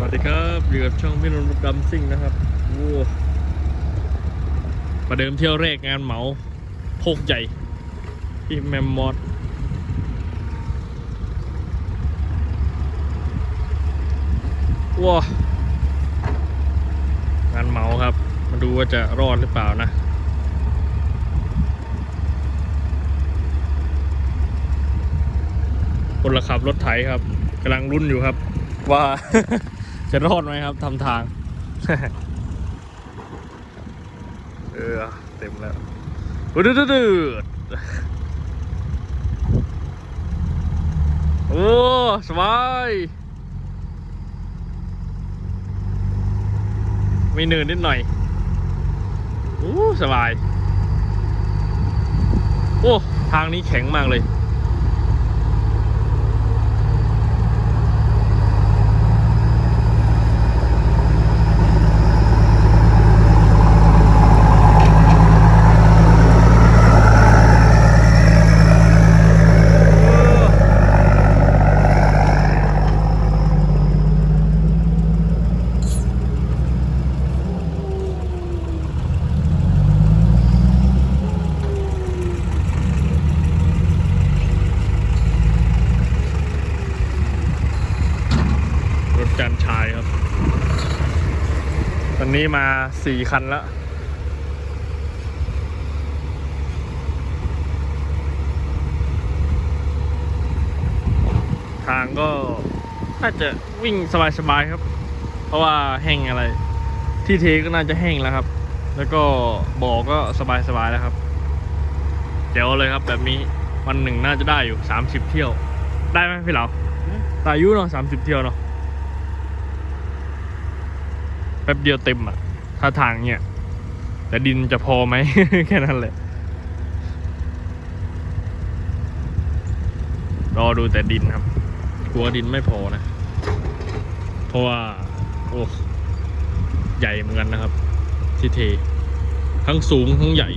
สวัสดีครับอยู่กับช่องพี่นนท์ดำซิ่งนะครับโอ้ประเดิมเที่ยวแรกงานเหมาโพกใหญ่ที่แมมมอสว้างานเหมาครับ มาดูว่าจะรอดหรือเปล่านะคนละขับรถไถครับกำลังรุ่นอยู่ครับว่า จะรอดไหมครับทำทาง เออ เต็มแล้วดืดดืดโอ้ สบาย มีเนินนิดหน่อย โอ้ สบาย โอ้ ทางนี้แข็งมากเลย รถ จันชายครับตอนนี้มาสี่คันแล้วทางก็น่าจะวิ่งสบายๆครับ เพราะว่าแห้งอะไร ที่เทก็น่าจะแห้งแล้วครับ แล้วก็บ่อก็สบายๆแล้วครับเจ๋วเลยครับ แบบนี้วันหนึ่งน่าจะได้อยู่สามสิบเที่ยว ได้ไหมพี่เหลาตายุเนาะสามสิบเที่ยวเนาะ แป๊บเดียวเต็มอะถ้าทางเนี่ย แต่ดินจะพอไหม แค่นั้นแหละ รอดูแต่ดินครับ กลัวดินไม่พอนะ เพราะว่า โอ้ใหญ่เหมือนกันนะครับ ที่เท ทั้งสูงทั้งใหญ่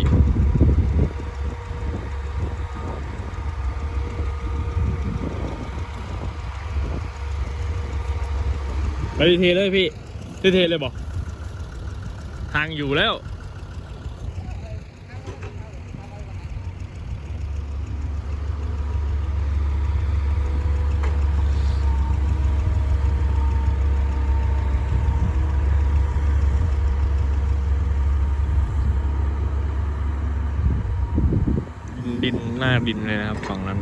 ไปทีเทเลยพี่ เทเลยบอกทางอยู่แล้ว ดินหน้าดินเลยนะครับฝั่งนั้น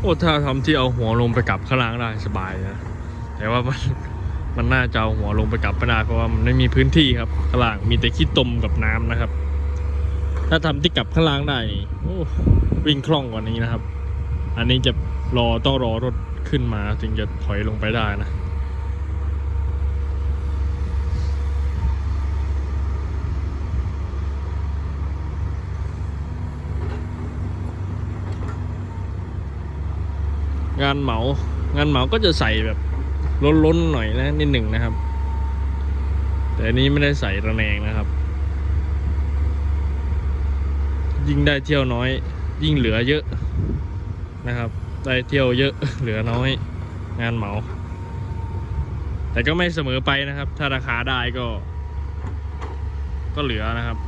โอ้ถ้าทำที่เอาหัวลงไปกลับข้างล่างได้สบายนะแต่ว่ามันมันน่าจะเอาหัวลงไปกลับไม่ได้เพราะว่ามันไม่มีพื้นที่ครับข้างล่างมีแต่ขี้ตมกับน้ำนะครับ ถ้าทำที่กลับข้างล่างได้โอ้วิ่งคล่องกว่านี้นะครับ อันนี้จะรอต้องรอรถขึ้นมาถึงจะถอยลงไปได้นะ งานเหมางานเหมาก็จะใส่แบบล้นๆหน่อยนะนิดหนึ่งนะครับ แต่อันนี้ไม่ได้ใส่ระแนงนะครับ ยิ่งได้เที่ยวน้อย ยิ่งเหลือเยอะนะครับ ได้เที่ยวเยอะเหลือน้อยงานเหมา แต่ก็ไม่เสมอไปนะครับ ถ้าราคาได้ก็ ก็เหลือนะครับ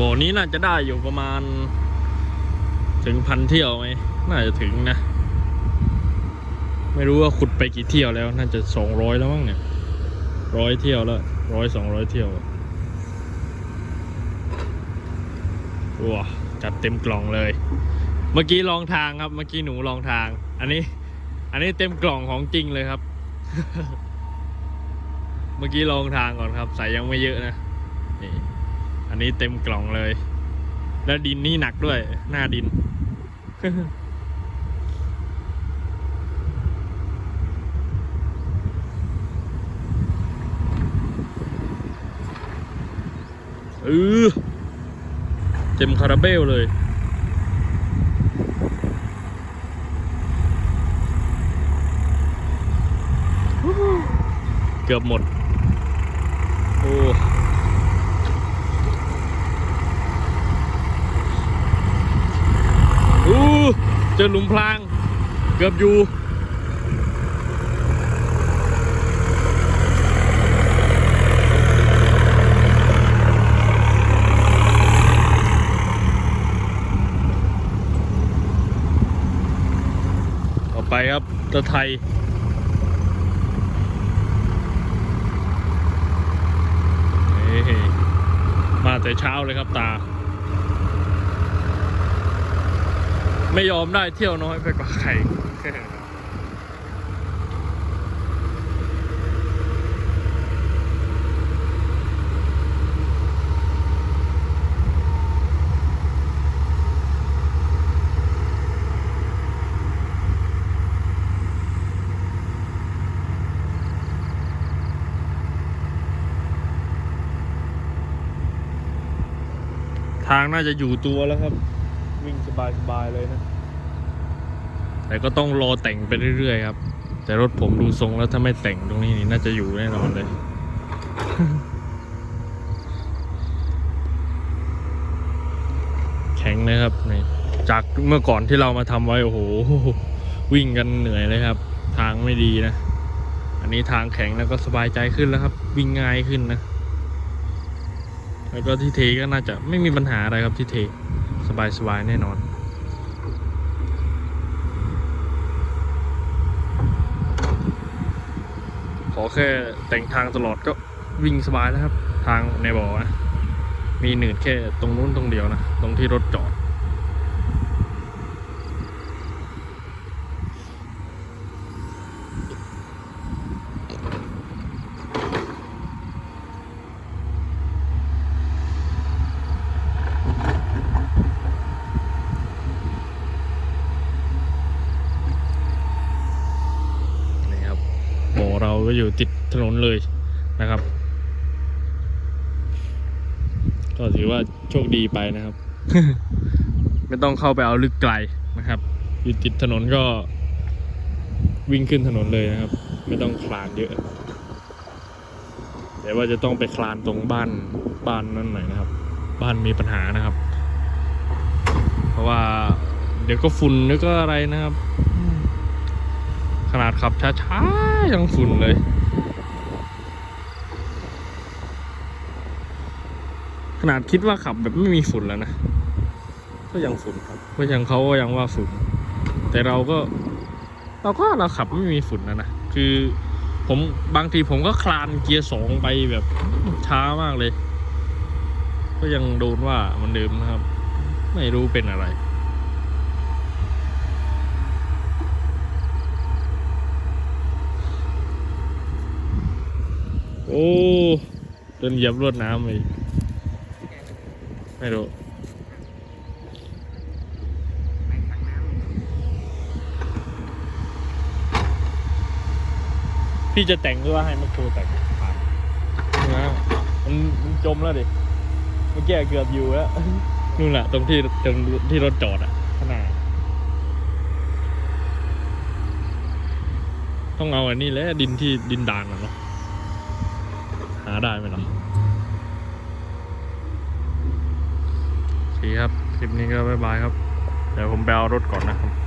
บ่อนี้น่าจะได้อยู่ประมาณ ถึงพันเที่ยวไหมน่าจะถึงนะ ไม่รู้ว่าขุดไปกี่เที่ยวแล้ว น่าจะสองร้อยแล้วมั้งเนี่ยร้อยเที่ยวแล้วร้อยสองร้อยเที่ยวว้าจัดเต็มกล่องเลย เมื่อกี้ลองทางครับ เมื่อกี้หนูลองทาง อันนี้ อันนี้เต็มกล่องของจริงเลยครับ เมื่อกี้ลองทางก่อนครับ ใส่ยังไม่เยอะนะนี่ นนี้เต็มกล่องเลย แล้วดินนี่หนักด้วย หน้าดิน เออเต็มคาราเบลเลยเกือบหมด โอ้ เจอหลุมพราง เกือบอยู่ต่อไปครับตะไทย มาแต่เช้าเลยครับตา ไม่ยอมได้เที่ยวน้อยไปกว่าใครทางน่าจะอยู่ตัวแล้วครับ วิ่งสบายๆเลยนะ แต่ก็ต้องรอแต่งไปเรื่อยๆครับ แต่รถผมดูทรงแล้วถ้าไม่แต่งตรงนี้นี่น่าจะอยู่แน่นอนเลยแข็งเลยครับนี่จากเมื่อก่อนที่เรามาทำไว้โอ้โหวิ่งกันเหนื่อยเลยครับ ทางไม่ดีนะ อันนี้ทางแข็งแล้วก็สบายใจขึ้นแล้วครับ วิ่งง่ายขึ้นนะ แล้วก็ที่เทก็น่าจะไม่มีปัญหาอะไรครับที่เท สบายสบายๆแน่นอนขอแค่แต่งทางตลอดก็วิ่งสบายแล้วครับ ทางในบ่อนะมีหนืดแค่ตรงนู้นตรงเดียวนะ ตรงที่รถจอด นี่ครับ เราก็อยู่ติดถนนเลยนะครับ ก็ถือว่าโชคดีไปนะครับ ไม่ต้องเข้าไปเอาลึกไกลนะครับ อยู่ติดถนนก็วิ่งขึ้นถนนเลยนะครับ ไม่ต้องคลานเยอะ แต่ว่าจะต้องไปคลานตรงบ้านบ้านนั่นหน่อยนะครับ บ้านมีปัญหานะครับ เพราะว่าเดี๋ยวก็ฝุ่นเดี๋ยวก็อะไรนะครับ นาดขับช้าๆยังฝุ่นเลยขนาดคิดว่าขับแบบไม่มีฝุ่นแล้วนะ ก็ยังฝุ่นครับ ก็ยังเขาก็ยังว่าฝุ่น แต่เราก็ เราก็เราขับไม่มีฝุ่นนะนะ คือผมบางทีผมก็คลานเกียร์สองไปแบบช้ามากเลย ก็ยังโดนว่ามันเดิมนะครับ ไม่รู้เป็นอะไร อ้โดนเหยียบรวดน้ำไปไม่รู้พี่จะแต่งหรือว่าให้แมคโครแต่งนะมันมันจมแล้วดิ เมื่อกี้เกือบอยู่แล้ว นู่นแหละตรงที่ตรงที่รถจอดอะข้างหน้าต้องเอาอันนี้แหละดินที่ดินดานอะเนาะหา ได้ไหมล่ะโอเคครับ คลิปนี้ก็บายบายครับ เดี๋ยวผมไปเอารถก่อนนะครับ